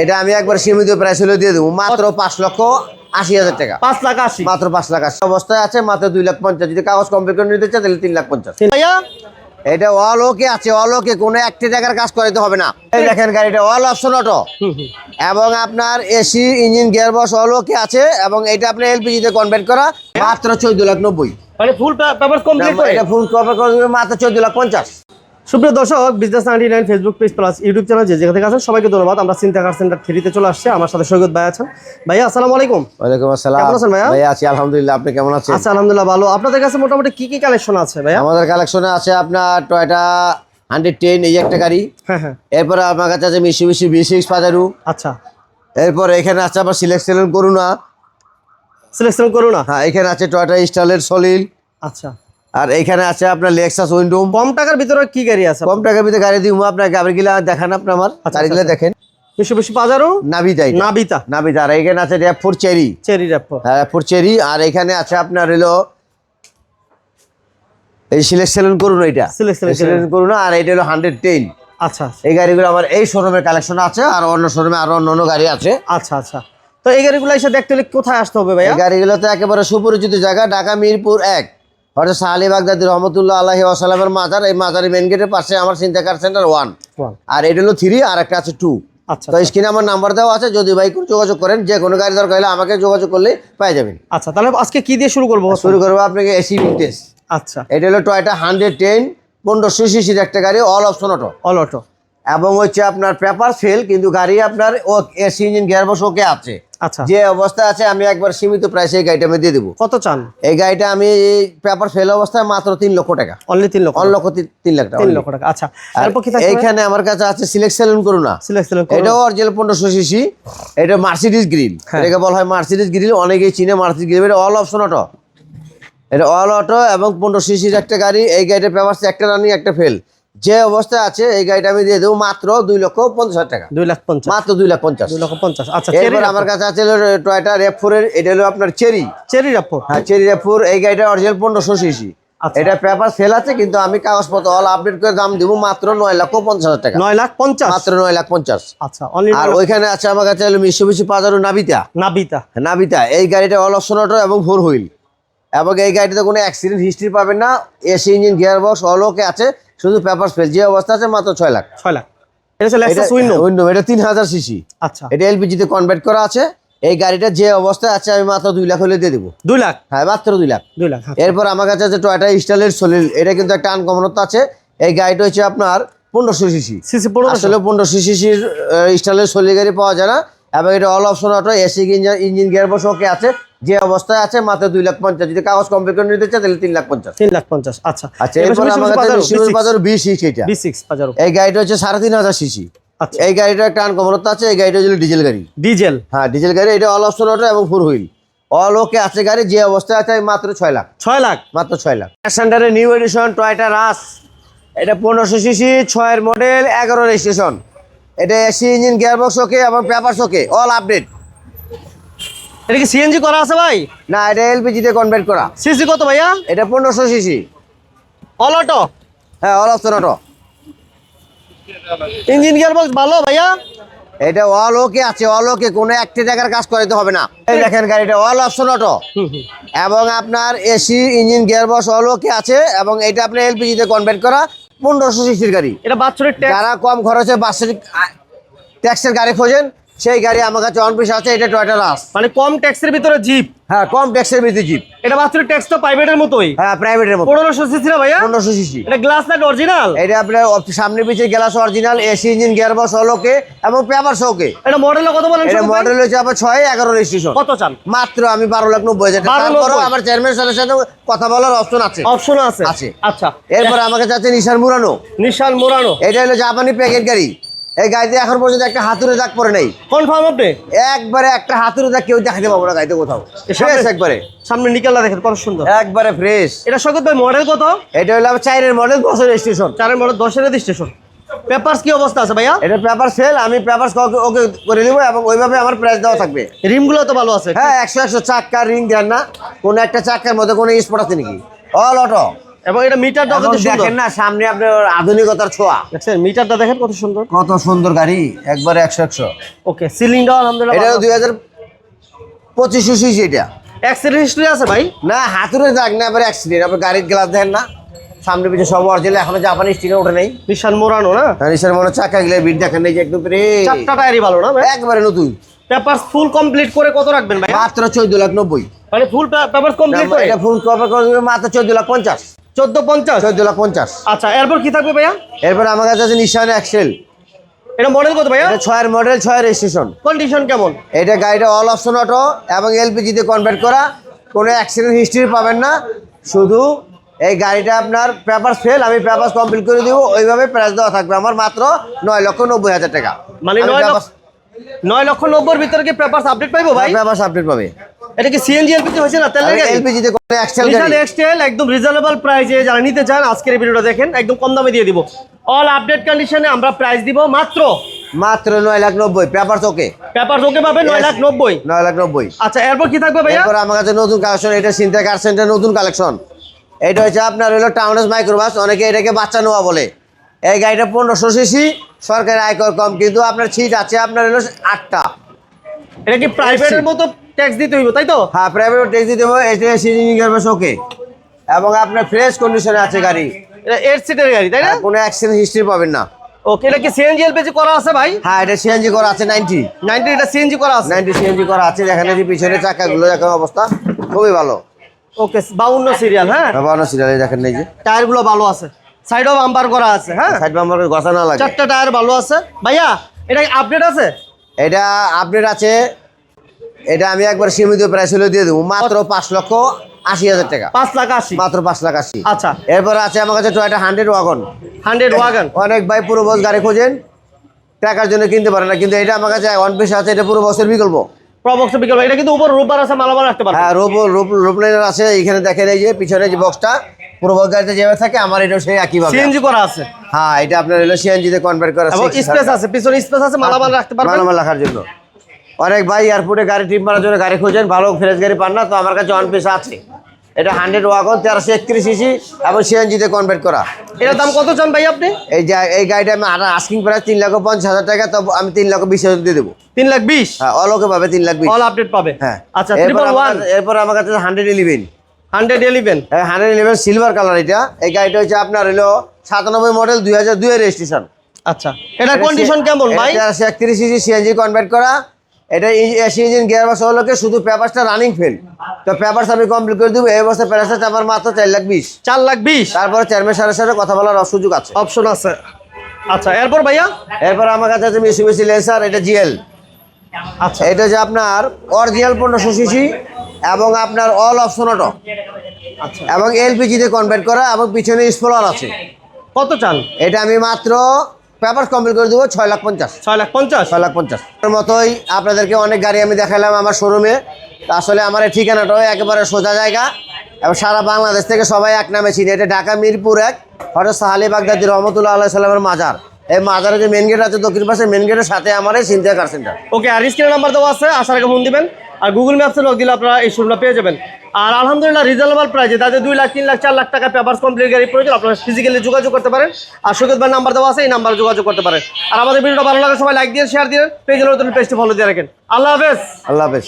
এটা আমি একবার সীমিত প্রাইস হলে দিয়ে দেবো। মাত্র পাঁচ লক্ষ আশি হাজার টাকা। পাঁচ লাখ আশি। মাত্র পাঁচ লাখ আশি। অবস্থায় আছে মাত্র দুই লাখ পঞ্চাশ। যদি কাগজ কমপ্লিট করে নিতে চায় তাহলে তিন লাখ পঞ্চাশ। এটা অল ওকে আছে অল ওকে কোনো একটি টাকার কাজ করাইতে হবে না। দেখেন গাড়িটা অল অপশন অটো। এবং আপনার AC engine gear box all okay আছে। এবং এটা আপনার এলপিজি তে কনভার্ট করা মাত্র চোদ্দ লাখ নব্বই। মানে ফুল পেপার কমপ্লিট এটা ফুল মাত্র চোদ্দ লাখ পঞ্চাশ। সুপ্রিয় দর্শক business ninety nine Facebook page plus YouTube channel যে যেখান থেকে আছেন সবাইকে ধন্যবাদ। আমরা চিন্তা কার সেন্টার থ্রিতে চলে আসছে। আমার সাথে সৈকত ভাই আছেন। ভাইয়া আসসালামু আলাইকুম। ওয়ালাইকুম আসসালাম। কেমন আছেন ভাইয়া? ভাইয়া আছি আলহামদুলিল্লাহ। আপনি কেমন আছেন? আচ্ছা আলহামদুলিল্লাহ ভালো। আপনাদের কাছে মোটামুটি কি কি কালেকশন আছে ভাইয়া? আমাদের কালেকশনে আছে আপনার টয়টা হান্ড্রেড টেন এই একটা গাড়ি। হ্যাঁ হ্যাঁ। এরপরে আমার কাছে আছে মিশি মিশি বি সিক্স পাজারু আচ্ছা। এরপর এখানে আছে আবার সিলেকশন করুন না সিলেকশন করুন না হ্যাঁ এখানে আছে টয়টা স্টাইলের সলিল আচ্ছা। আর এখানে আছে আপনার লেক্সাস উইন্ডো কম টাকার ভিতরে কি গাড়ি আছে? কম টাকার ভিতরে গাড়ি দিব আপনার গাড়িগুলা দেখান আপনি আমার। আচ্ছা, গাড়িগুলো আচ্ছা। দেখেন। বেশি বেশি বাজারও নাবিতা নাবিতা। নাবিতা আর এখানে আছে চেরি চেরি আর এখানে আছে আপনার হলো এই সিলেকশন করুন এটা। Selection সিলেকশন করুন। আর এটা হলো হান্ড্রেড টেন। আচ্ছা এই গাড়িগুলো আমার এই শোরুমের কালেকশন আছে আর অন্য শোরুমে আরও অন্য অন্য গাড়ি আছে। আচ্ছা আচ্ছা। তো এই গাড়িগুলো এসে দেখতে হলে কোথায় আসতে হবে এই গাড়িগুলো তো একেবারে সুপরিচিত জায়গা ঢাকা মিরপুর এক। অর্থাৎ শাহালি বাগদাদি রহমতুল্লাহ আল্লাহি আসালামের মাজার এই মাজারের মেন গেটের পাশে আমার চিন্তা কার সেন্টার ওয়ান আর এটা হলো থ্রি আর একটা আছে টু আচ্ছা তো স্ক্রিনে আমার নাম্বার দেওয়া আছে যদি ভাই যোগাযোগ করেন যে কোনো গাড়ি দরকার হলে আমাকে যোগাযোগ করলে পেয়ে যাবেন। আচ্ছা তাহলে আজকে কি দিয়ে শুরু করব? শুরু করব আপনাকে এসি ভিনটেজ আচ্ছা। এটা হলো টয়টা হান্ড্রেড টেন পনেরোশো সিসির একটা গাড়ি all option auto all auto এবং হচ্ছে আপনার পেপার ফেল কিন্তু গাড়ি আপনার ও AC engine gear box okay আছে। আচ্ছা। যে অবস্থা আছে আমি একবার সীমিত প্রাইসে এই গাড়িটা আমি দিয়ে দেবো। কত চান? এই গাড়িটা আমি পেপার ফেল অবস্থায় মাত্র তিন লক্ষ টাকা। অনলি তিন লক্ষ অন লক্ষ তিন লাখ টাকা তিন লক্ষ টাকা আচ্ছা। এইখানে আমার কাছে আছে সিলেকশন করুন না সিলেকশন এটাও অরিজিনাল পনেরোশো সিসি এটা মার্সিডিজ গ্রিল হ্যাঁ। এটাকে বলা হয় মার্সিডিজ গ্রিল অনেকেই চিনে মার্সিডিজ গ্রিল এটা অল অপশন অটো এটা অল অটো এবং পনেরো সিসির একটা গাড়ি। এই গাড়িটা পেপার একটা রানিং একটা ফেল যে অবস্থায় আছে এই গাড়িটা আমি দিয়ে দেবো মাত্র দুই লক্ষ পঞ্চাশ হাজার টাকা। দুই লাখ পঞ্চাশ। মাত্র দুই লাখ পঞ্চাশ। দুই লক্ষ পঞ্চাশ। আচ্ছা এরপর আমার কাছে আছে টয়টা রেপ ফোরের এটা হলো আপনার চেরি। চেরি রাপো। হ্যাঁ চেরি রেপ ফোর এই গাড়িটা অরিজিনাল পনেরোশো সিসি আচ্ছা। এটা পেপার সেল আছে কিন্তু আমি কাগজপত্র অল আপডেট করে দাম দিব মাত্র নয় লক্ষ পঞ্চাশ হাজার টাকা। নয় লাখ পঞ্চাশ। মাত্র নয় লাখ পঞ্চাশ। আচ্ছা আর ওইখানে আছে আমার কাছে হলো মিশুমিশি পাজারো নাবিতা নাবিতা নাবিতা এই গাড়িটা অল অপশন অটো এবং ফোর হুইল এবং এই গাড়িতে কোনো অ্যাক্সিডেন্ট হিস্ট্রি পাবেন না। AC engine gear box all okay আছে। শুধু পেপার স্পেস যে অবস্থা আছে মাত্র ছয় লাখ। ছয় লাখ। এটা তিন হাজার সিসি আচ্ছা। এটা এলপিজিতে কনভার্ট করা আছে। এই গাড়িটা যে অবস্থায় আছে আমি মাত্র দুই লাখ হলে দিয়ে দেবো। দুই লাখ? হ্যাঁ মাত্র দুই লাখ। দুই লাখ হ্যাঁ। এরপর আমার কাছে আছে টয়টা স্টাইলের সলিল এটা কিন্তু একটা আনকমনত্ব আছে। এই গাড়িটা হচ্ছে আপনার পনেরোশো সিসি সিসি পনেরো আসলে পনেরোশো সিসির স্টাইলের সলিল গাড়ি পাওয়া যায় না। এবং এটা all option auto AC engine engine gear okay আছে। যে অবস্থায় আছে মাত্র দুই লাখ পঞ্চাশ। যদি কাগজ কমপ্লিট করে নিতে চায় তাহলে তিন লাখ পঞ্চাশ। তিন লাখ পঞ্চাশ আচ্ছা। আচ্ছা এরপর আমার কাছে শিমুল বাজার বি সিক্স এটা বি সিক্স এই গাড়িটা হচ্ছে সাড়ে তিন হাজার সিসি আচ্ছা। এই গাড়িটা একটা আনকমনত্ব আছে এই গাড়িটা হচ্ছে ডিজেল গাড়ি। ডিজেল। হ্যাঁ ডিজেল গাড়ি এটা অল অপশন অটো এবং ফোর হুইল অল ওকে আছে গাড়ি যে অবস্থায় আছে মাত্র ছয় লাখ। ছয় লাখ? মাত্র ছয় লাখ। সেন্টারের নিউ এডিশন টয়টা রাস এটা পনেরোশো সিসি ছয়ের মডেল এগারো রেজিস্ট্রেশন এটা এসি ইঞ্জিন গিয়ারবক্স ওকে এবং পেপারস ওকে অল আপডেট এটা কি সিএনজি করা আছে ভাই? না এটা এলপিজিতে কনভার্ট করা। সিসি কত ভাইয়া? এটা পনেরোশো সিসি অল অটো হ্যাঁ all option auto engine gear box ভালো ভাইয়া? এটা অল ওকে আছে অল ওকে কোনো একটি টাকার কাজ করাইতে হবে না। এই দেখেন গাড়িটা অল অপশন অটো এবং আপনার AC engine gearbox all okay আছে এবং এটা আপনি আপনার এলপিজিতে কনভার্ট করা পনেরোশো সিসির গাড়ি। এটা ট্যাক্স যারা কম খরচে বাসের ট্যাক্সের গাড়ি খোঁজেন সেই গাড়ি আমার কাছে অন পিস আছে এটা টয়টা রাস মানে কম ট্যাক্সের ভিতরে জিপ হ্যাঁ কম ট্যাক্সের ভিতরে জিপ এটা বাচ্চাদের ট্যাক্স তো প্রাইভেটের মতোই। হ্যাঁ প্রাইভেটের মতো। পনেরোশো সিসি না ভাইয়া? পনেরোশো সিসি এটা গ্লাস লাইট অরিজিনাল এটা আপনার সামনে পিছিয়ে glass original AC engine gearbox okay এবং পেপার ওকে এটা মডেল কত বলেন এটা মডেল হচ্ছে আপনার ছয় এগারো রেজিস্ট্রেশন কত চান? মাত্র আমি বারো লাখ নব্বই হাজার টাকা। 12 তারপরেও আমার চেয়ারম্যান স্যারের সাথে কথা বলার অপশন আছে। অপশন আছে? আছে। আচ্ছা। এরপর আমাকে চাচ্ছে নিশান মুরানো নিশান মোরানো এটা হলো জাপানি প্যাকেট গাড়ি। এই গাড়িতে এখন পর্যন্ত একটা হাতুড়ে দাগ পরে নাই। কনফার্ম আপনি? একবারে একটা হাতুড়ে দাগ কেউ দেখাতে পাবো না গাড়িতে কোথাও। ফ্রেশ একবারে। সামনে নিকেলটা দেখেন কত সুন্দর। একবারে ফ্রেশ এটা সৈকত ভাই মডেল কত? এটা হলো চাইনের মডেল বছর স্টেশন চারের মডেল দশের স্টেশন পেপারস কি অবস্থা আছে ভাইয়া? এটা পেপার সেল আমি পেপার ওকে করে দেবো এবং ওইভাবে আমার প্রাইস দেওয়া থাকবে। রিমগুলো তো ভালো আছে। হ্যাঁ একশো একশো চাক্কা রিং দেন না। কোনো একটা চাক্কার মধ্যে কোনো স্পট আছে নাকি? অল অটো এবং এটা মিটারটা কত সুন্দর। দেখেন না সামনে আপনার আধুনিকতার ছোঁয়া। দেখছেন মিটারটা দেখেন কত সুন্দর। কত সুন্দর গাড়ি একবারে একশো একশো। ওকে সিলিংটাও আলহামদুলিল্লাহ এটা ভালো। দুই হাজার পঁচিশশো সিসি এটা। অ্যাক্সিডেন্ট হিস্ট্রি আছে ভাই? না হাতুরে দাগ না এবার অ্যাক্সিডেন্ট আপনার গাড়ির গ্লাস দেখেন না সামনে পিছনে সব অরিজিনাল এখনও জাপানি স্টিকার ওঠে নেই। নিশান মোরানো না? নিশ্চয় মনে হয় চাকা গিলে বিট দেখেন এই যে একদম রে। চারটা টায়ারই ভালো না ভাই? একবারে নতুন। পেপার ফুল কমপ্লিট করে কত রাখবেন ভাই? মাত্র চোদ্দ লাখ নব্বই। মানে ফুল পেপার কমপ্লিট করে? এটা ফুল কভার করে মাত্র চোদ্দ লাখ পঞ্চাশ। চোদ্দ পঞ্চাশ? চোদ্দ লাখ পঞ্চাশ। আচ্ছা এরপর কি থাকবে ভাইয়া? এরপর আমার কাছে আছে নিশান এক্সেল এটা মডেল কত ভাইয়া? এটা ছয়ের মডেল ছয়ের রেজিস্ট্রেশন কন্ডিশন কেমন? এটা গাড়িটা অল অপশন অটো এবং এলপিজিতে কনভার্ট করা। কোনো অ্যাক্সিডেন্ট হিস্ট্রি পাবেন না। শুধু এই গাড়িটা আপনার পেপার ফেল আমি পেপার কমপ্লিট করে দিব। ওইভাবে প্রাইস দেওয়া থাকবে আমার মাত্র নয় লক্ষ নব্বই হাজার টাকা। মানে নয় লক্ষ নব্বইয়ের ভিতরে কি পেপার আপডেট পাইবো ভাই? পেপার আপডেট পাবে। এটা কি সিএনজি এলপিজি হয়েছে না? তেলের গাড়ি? এলপিজিতে অ্যাক্সেল নিশান গাড়ি। এক্সটেল একদম রিজনেবল প্রাইসে যারা নিতে চান আজকের ভিডিওটা দেখেন একদম কম দামে দিয়ে দিব। অল আপডেট কন্ডিশনে আমরা প্রাইস দিব মাত্র? মাত্র নয় লাখ নব্বই পেপার ওকে পেপার ওকে পাবে নয় লাখ নব্বই? নয় লাখ নব্বই। আচ্ছা এরপর কি থাকবে ভাইয়া? এরপর আমার কাছে নতুন কালেকশন এটা সিনথা কার সেন্টার নতুন কালেকশন এটা হচ্ছে আপনার হলো টাউনেস মাইক্রোবাস অনেকে এটাকে বাচ্চা নেওয়া বলে। এই গাড়িটা পনেরোশো সিসি সরকারি আয়কর কম কিন্তু আপনার সিট আছে আপনার হলো আটটা। এটা কি প্রাইভেটের মতো ট্যাক্স দিতে হইব তাই তো? হ্যাঁ প্রাইভেট ট্যাক্স দিতে হবে এটা সিজিং গার্বেজ ওকে এবং আপনার ফ্রেশ কন্ডিশনে আছে গাড়ি। এটা এইট সিটের গাড়ি তাই না? হ্যাঁ, কোনো অ্যাক্সিডেন্ট হিস্ট্রি পাবেন না। ওকে এটা কি সিএনজি এলপিজি করা আছে ভাই? হ্যাঁ এটা সিএনজি করা আছে নাইনটি নাইনটি এটা সিএনজি করা আছে? নাইনটি সিএনজি করা আছে এখানে যে পিছনে চাকাগুলো দেখেন অবস্থা খুবই ভালো। ওকে বাউন্ন সিরিয়াল হ্যাঁ? বাবানো সিরিয়ালে দেখেন এই যে। টায়ারগুলো ভালো আছে। সাইডও বাম্পার করা আছে হ্যাঁ? সাইড বাম্পারের গসা না লাগে। চারটা টায়ার ভালো আছে। ভাইয়া এটা আপডেট আছে? এটা আপডেট আছে এটা আমি একবার সীমিত প্রাইস হলে দিয়ে দেবো। মাত্র পাঁচ লক্ষ আশি হাজার টাকা। পাঁচ লাখ আশি? মাত্র পাঁচ লাখ আশি। আচ্ছা। এরপর আছে আমার কাছে Toyota hundred wagon hundred wagon অনেক ভাই পুরো বস গাড়ি খোঁজেন। টাকার জন্য কিনতে পারে না কিন্তু এটা আমার কাছে ওয়ান পিস আছে এটা পুরো বসের বিকল্প। প্রবক্স বিকল্প। এটা কিন্তু উপর রোববার আছে মালামাল রাখতে পারবে। হ্যাঁ আছে এখানে দেখেন এই যে পিছনে যে বক্সটা গাড়িতে যেভাবে থাকে আমার এটা সেই একইভাবে সিএনজি করা আছে। হ্যাঁ এটা আপনার হলো সিএনজিতে কনভার্ট করা এবং স্পেস আছে পিছনে স্পেস আছে মালামাল রাখতে পারবেন। মালামাল রাখার জন্য। অনেক ভাই এয়ারপোর্টে গাড়ি ট্রিপ মারার জন্য গাড়ি খোঁজেন ভালো ফ্রেশ গাড়ি পান না তো আমার কাছে ওয়ান পিস আছে। এটা হান্ড্রেড ওয়াগন তেরোশো একত্রিশ সিসি এবং সিএনজিতে কনভার্ট করা। এটার দাম কত চান ভাই আপনি? এই যে এই গাড়িটা আমি আস্কিং প্রাইস তিন লাখ পঞ্চাশ হাজার টাকা তো আমি তিন লক্ষ বিশ হাজার দিয়ে দেবো। তিন লাখ বিশ? হ্যাঁ অলোকে পাবে তিন লাখ বিশ। অল আপডেট পাবে? হ্যাঁ। আচ্ছা এরপর আমার ওয়ান কাছে- এরপর আমার কাছে hundred eleven hundred eleven hundred eleven silver colour এটা। এই গাড়িটা হচ্ছে আপনার হলো সাতানব্বই মডেল দুই হাজার দুই রেজিস্ট্রেশন আচ্ছা এটা কন্ডিশন কেমন ভাই? তেরোশো একত্রিশ সিসি সিএনজি কনভার্ট করা। এটা এসি ইঞ্জিন গিয়ার বাস হলোকে শুধু পেপারসটা রানিং ফেল তো পেপারস আমি কমপ্লিট করে দেবো এই অবস্থায় প্যারাসটা আমার মাত্র চার লাখ বিশ। চার লাখ বিশ? তারপরে চেয়ারম্যান সাথে সাথে কথা বলার সুযোগ আছে। অপশন আছে। আচ্ছা এরপর ভাইয়া? এরপর আমার কাছে আছে মিসুবিসি লেন্সার এটা জিএল আচ্ছা। এটা হচ্ছে আপনার অরিজিনাল পনেরোশো সিসি এবং আপনার অল অপশন অটো আচ্ছা। এবং এলপিজিতে কনভার্ট করা এবং পিছনে স্পলার আছে। কত চান এটা আমি মাত্র পেপার কমপ্লিট করে দেবো ছয় লাখ পঞ্চাশ। ছয় লাখ পঞ্চাশ? ছয় লাখ পঞ্চাশ। মতোই আপনাদেরকে অনেক গাড়ি আমি দেখালাম আমার শোরুমে আসলে আমার এই ঠিকানাটাও একেবারে সোজা জায়গা। এবং সারা বাংলাদেশ থেকে সবাই এক নামে চিনি। এটা ঢাকা মিরপুর এক হঠাৎ সাহালি বাগদাদি রহমতুল্লাহ আল্লাহ সাল্লামের মাজার। এই মাজারে যে মেন গেট আছে দক্ষিণ পাশে মেন গেটের সাথে আমার এই সিনথিয়া কার সেন্টার ওকে আর স্ক্রিনের নাম্বার দেওয়া আছে আসার আগে ফোন দিবেন। আর গুগল ম্যাপসে লগ দিলে আপনারা এই শোরুমটা পেয়ে যাবেন। আর আলহামদুলিল্লাহ রিজনেবল প্রাইসে তাদের দুই লাখ, তিন লাখ, চার লাখ টাকা পেপার কমপ্লিট গাড়ি প্রয়োজন। আপনারা ফিজিক্যালি যোগাযোগ করতে পারেন। আর সুগত ভাই নাম্বার দেওয়া আছে, এই নাম্বারে যোগাযোগ করতে পারেন। আর আমাদের ভিডিওটা ভালো লাগে সবাই লাইক দিয়ে শেয়ার দিয়ে, পেজের নতুন পেজটি ফলো দিয়ে রাখেন। আল্লাহ হাফেজ। আল্লাহ হাফেজ।